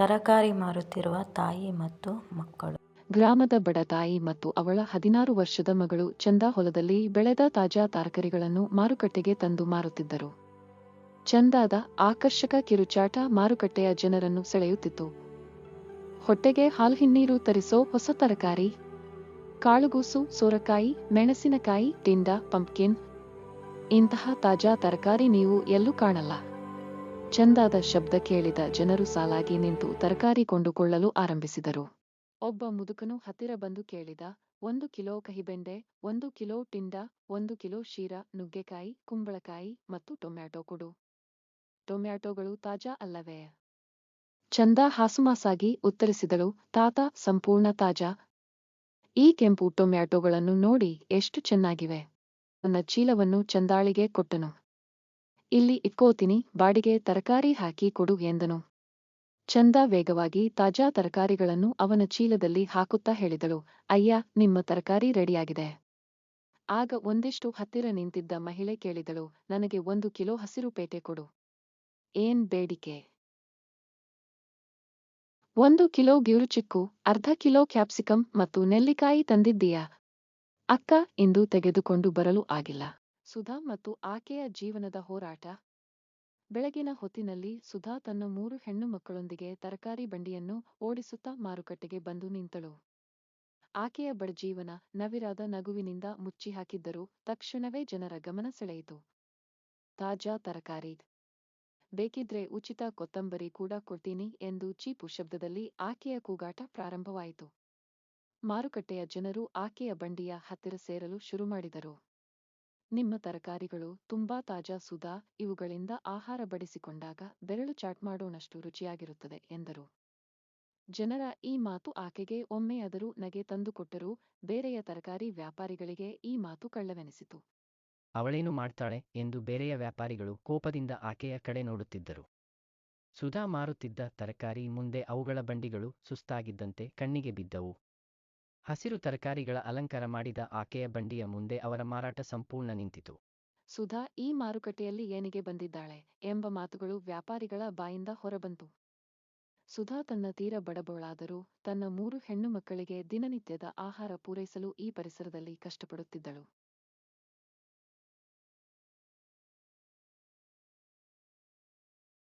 ತರಕಾರಿ ಮಾರುತ್ತಿರುವ ತಾಯಿ ಮತ್ತು ಮಕ್ಕಳು. ಗ್ರಾಮದ ಬಡ ತಾಯಿ ಮತ್ತು ಅವಳ ಹದಿನಾರು ವರ್ಷದ ಮಗಳು ಚಂದಾ ಹೊಲದಲ್ಲಿ ಬೆಳೆದ ತಾಜಾ ತರಕಾರಿಗಳನ್ನು ಮಾರುಕಟ್ಟೆಗೆ ತಂದು ಮಾರುತ್ತಿದ್ದರು. ಚಂದಾದ ಆಕರ್ಷಕ ಕಿರುಚಾಟ ಮಾರುಕಟ್ಟೆಯ ಜನರನ್ನು ಸೆಳೆಯುತ್ತಿತ್ತು. ಹೊಟ್ಟೆಗೆ ಹಾಲ್ಹಿನ್ನೀರು ತರಿಸೋ ಹೊಸ ತರಕಾರಿ, ಕಾಳುಗೂಸು ಸೋರಕಾಯಿ ಮೆಣಸಿನಕಾಯಿ, ಟಿಂಡ, ಪಂಪ್ಕಿನ್ ಇಂತಹ ತಾಜಾ ತರಕಾರಿ ನೀವು ಎಲ್ಲೂ ಕಾಣಲ್ಲ. ಚಂದಾದ ಶಬ್ದ ಕೇಳಿದ ಜನರು ಸಾಲಾಗಿ ನಿಂತು ತರಕಾರಿ ಕೊಂಡುಕೊಳ್ಳಲು ಆರಂಭಿಸಿದರು. ಒಬ್ಬ ಮುದುಕನು ಹತ್ತಿರ ಬಂದು ಕೇಳಿದ, ಒಂದು ಕಿಲೋ ಕಹಿಬೆಂಡೆ, ಒಂದು ಕಿಲೋ ಟಿಂಡ, ಒಂದು ಕಿಲೋ ಶೀರ, ನುಗ್ಗೆಕಾಯಿ, ಕುಂಬಳಕಾಯಿ ಮತ್ತು ಟೊಮ್ಯಾಟೊ ಕೊಡು. ಟೊಮ್ಯಾಟೊಗಳು ತಾಜಾ ಅಲ್ಲವೇ? ಚಂದಾ ಹಾಸುಮಾಸಾಗಿ ಉತ್ತರಿಸಿದಳು, ತಾತ ಸಂಪೂರ್ಣ ತಾಜಾ. ಈ ಕೆಂಪು ಟೊಮ್ಯಾಟೊಗಳನ್ನು ನೋಡಿ ಎಷ್ಟು ಚೆನ್ನಾಗಿವೆ. ನನ್ನ ಚೀಲವನ್ನು ಚಂದಾಳಿಗೆ ಕೊಟ್ಟನು. ಇಲ್ಲಿ ಇಟ್ಕೋತೀನಿ, ಬಾಡಿಗೆ ತರಕಾರಿ ಹಾಕಿ ಕೊಡು ಎಂದನು. ಚಂದ ವೇಗವಾಗಿ ತಾಜಾ ತರಕಾರಿಗಳನ್ನು ಅವನ ಚೀಲದಲ್ಲಿ ಹಾಕುತ್ತಾ ಹೇಳಿದಳು, ಅಯ್ಯ, ನಿಮ್ಮ ತರಕಾರಿ ರೆಡಿಯಾಗಿದೆ. ಆಗ ಒಂದಿಷ್ಟು ಹತ್ತಿರ ನಿಂತಿದ್ದ ಮಹಿಳೆ ಕೇಳಿದಳು, ನನಗೆ ಒಂದು ಕಿಲೋ ಹಸಿರುಪೇಟೆ ಕೊಡು. ಏನ್ ಬೇಡಿಕೆ? ಒಂದು ಕಿಲೋ ಗಿರುಚಿಕ್ಕು ಅರ್ಧ ಕಿಲೋ ಕ್ಯಾಪ್ಸಿಕಂ ಮತ್ತು ನೆಲ್ಲಿಕಾಯಿ ತಂದಿದ್ದೀಯಾ? ಅಕ್ಕ, ಇಂದು ತೆಗೆದುಕೊಂಡು ಬರಲು ಆಗಿಲ್ಲ. ಸುಧಾ ಮತ್ತು ಆಕೆಯ ಜೀವನದ ಹೋರಾಟ. ಬೆಳಗಿನ ಹೊತ್ತಿನಲ್ಲಿ ಸುಧಾ ತನ್ನ ಮೂರು ಹೆಣ್ಣು ಮಕ್ಕಳೊಂದಿಗೆ ತರಕಾರಿ ಬಂಡಿಯನ್ನು ಓಡಿಸುತ್ತಾ ಮಾರುಕಟ್ಟೆಗೆ ಬಂದು ನಿಂತಳು. ಆಕೆಯ ಬಡಜೀವನ ನವಿರಾದ ನಗುವಿನಿಂದ ಮುಚ್ಚಿಹಾಕಿದ್ದರೂ ತಕ್ಷಣವೇ ಜನರ ಗಮನ ಸೆಳೆಯಿತು. ತಾಜಾ ತರಕಾರಿ. ಬೇಕಿದ್ರೆ ಉಚಿತ ಕೊತ್ತಂಬರಿ ಕೂಡ ಕೊಡ್ತೀನಿ ಎಂದು ಚೀಪು ಶಬ್ದದಲ್ಲಿ ಆಕೆಯ ಕೂಗಾಟ ಪ್ರಾರಂಭವಾಯಿತು. ಮಾರುಕಟ್ಟೆಯ ಜನರು ಆಕೆಯ ಬಂಡಿಯ ಹತ್ತಿರ ಸೇರಲು ಶುರುಮಾಡಿದರು. ನಿಮ್ಮ ತರಕಾರಿಗಳು ತುಂಬಾ ತಾಜಾ ಸುಧಾ, ಇವುಗಳಿಂದ ಆಹಾರ ಬಡಿಸಿಕೊಂಡಾಗ ಬೆರಳು ಚಾಟ್ ಮಾಡೋಣಷ್ಟು ರುಚಿಯಾಗಿರುತ್ತದೆ ಎಂದರು. ಜನರ ಈ ಮಾತು ಆಕೆಗೆ ಒಮ್ಮೆಯಾದರೂ ನಗೆ ತಂದುಕೊಟ್ಟರೂ ಬೇರೆಯ ತರಕಾರಿ ವ್ಯಾಪಾರಿಗಳಿಗೆ ಈ ಮಾತು ಕಳ್ಳವೆನಿಸಿತು. ಅವಳೇನು ಮಾಡ್ತಾಳೆ ಎಂದು ಬೇರೆಯ ವ್ಯಾಪಾರಿಗಳು ಕೋಪದಿಂದ ಆಕೆಯ ಕಡೆ ನೋಡುತ್ತಿದ್ದರು. ಸುಧಾ ಮಾರುತ್ತಿದ್ದ ತರಕಾರಿ ಮುಂದೆ ಅವುಗಳ ಬಂಡಿಗಳು ಸುಸ್ತಾಗಿದ್ದಂತೆ ಕಣ್ಣಿಗೆ ಬಿದ್ದವು. ಹಸಿರು ತರಕಾರಿಗಳ ಅಲಂಕಾರ ಮಾಡಿದ ಆಕೆಯ ಬಂಡಿಯ ಮುಂದೆ ಅವರ ಮಾರಾಟ ಸಂಪೂರ್ಣ ನಿಂತಿತು. ಸುಧಾ ಈ ಮಾರುಕಟ್ಟೆಯಲ್ಲಿ ಏನಿಗೆ ಬಂದಿದ್ದಾಳೆ ಎಂಬ ಮಾತುಗಳು ವ್ಯಾಪಾರಿಗಳ ಬಾಯಿಂದ ಹೊರಬಂತು. ಸುಧಾ ತನ್ನ ತೀರ ಬಡಬಳಾದರೂ ತನ್ನ ಮೂರು ಹೆಣ್ಣು ಮಕ್ಕಳಿಗೆ ದಿನನಿತ್ಯದ ಆಹಾರ ಪೂರೈಸಲು ಈ ಪರಿಸರದಲ್ಲಿ ಕಷ್ಟಪಡುತ್ತಿದ್ದಳು.